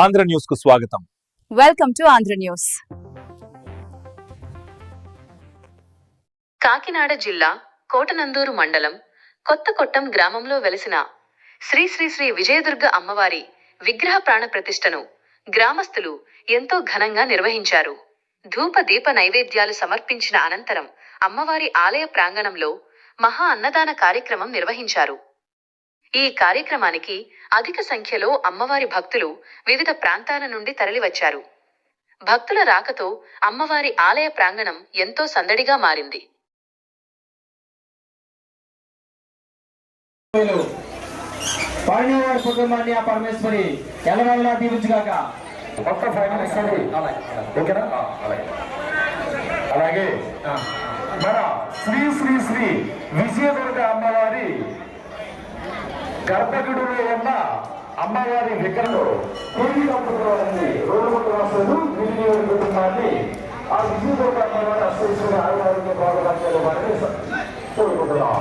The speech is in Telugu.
ఆంధ్ర న్యూస్కు స్వాగతం. Welcome to Andhra news. Kakinada జిల్లా కోటనందూరు మండలం కొత్తకొట్టం గ్రామంలో వెలిసిన శ్రీ శ్రీ శ్రీ విజయదుర్గ అమ్మవారి విగ్రహ ప్రాణ ప్రతిష్టను గ్రామస్తులు ఎంతో ఘనంగా నిర్వహించారు. ధూప దీప నైవేద్యాలు సమర్పించిన అనంతరం అమ్మవారి ఆలయ ప్రాంగణంలో మహా అన్నదాన కార్యక్రమం నిర్వహించారు. ఈ కార్యక్రమానికి అధిక సంఖ్యలో అమ్మవారి భక్తులు వివిధ ప్రాంతాల నుండి తరలివచ్చారు. భక్తుల రాకతో అమ్మవారి ఆలయ ప్రాంగణం ఎంతో సందడిగా మారింది. పాడినవారి కుటుంబాన్ని ఆ పరమేశ్వరి ఎల్లవెల్లా దీవించుగాక. కొత్త ఫైనాన్స్ అండి. ఓకేనా? అలాగే. మన శ్రీ శ్రీ శ్రీ విజయదుర్గ అమ్మవారి గర్భగుడిలో ఉన్న అమ్మవారి విగ్రహం కోడి దంపతులని రోడ్డు రాష్ట్రాలు విజయదుర్గ ఆ విజయదుర్గ అమ్మవారి అశ్వేశ్వరి ఆయుర్వేదిక బాగా కోరుకుంటున్నాం